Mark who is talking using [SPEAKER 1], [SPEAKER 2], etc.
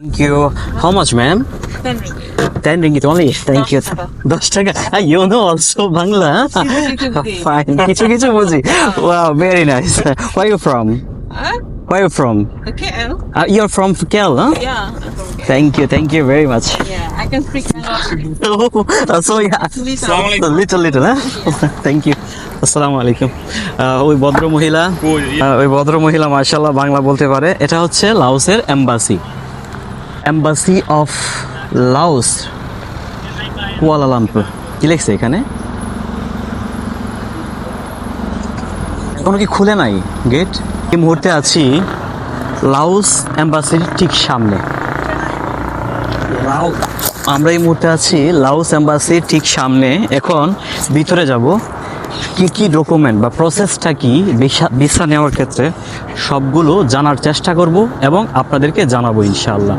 [SPEAKER 1] Thank you. How much, ma'am?
[SPEAKER 2] Ten ringgit.
[SPEAKER 1] 10 ringgit only. Thank you.
[SPEAKER 2] টাকা।
[SPEAKER 1] 10 টাকা. Ah, you know also Bangla. huh?
[SPEAKER 2] কিছু বুঝি।
[SPEAKER 1] Fine. কিছু কিছু বুঝি. Wow, very nice. Where you from?
[SPEAKER 2] Huh?
[SPEAKER 1] Where you from?
[SPEAKER 2] KL?
[SPEAKER 1] Uh, you're from Phuket, huh?
[SPEAKER 2] Yeah. I'm from
[SPEAKER 1] Thank you. Thank you very much.
[SPEAKER 2] Yeah, I can speak English.
[SPEAKER 1] Oh, so yeah.
[SPEAKER 2] Little.
[SPEAKER 1] Little little হ্যাঁ thank you আসসালামু আলাইকুম ওই ভদ্র মহিলা ওই ভদ্র মহিলা মার্শাল্লাহ বাংলা বলতে পারে এটা হচ্ছে লাওসের embassy embassy of Laos Kuala Lumpur কি লিখছে এখানে? এখনও কি খুলে নাই গেট এই মুহূর্তে আছি লাউস এম্বাসির ঠিক সামনে। আমরা এই মুহূর্তে আছি লাউস এম্বাসির ঠিক সামনে। এখন ভিতরে যাব। কি কি ডকুমেন্ট বা প্রসেসটা কি ভিসা- নেওয়ার ক্ষেত্রে সবগুলো জানার চেষ্টা করব এবং আপনাদেরকে জানাব ইনশাআল্লাহ।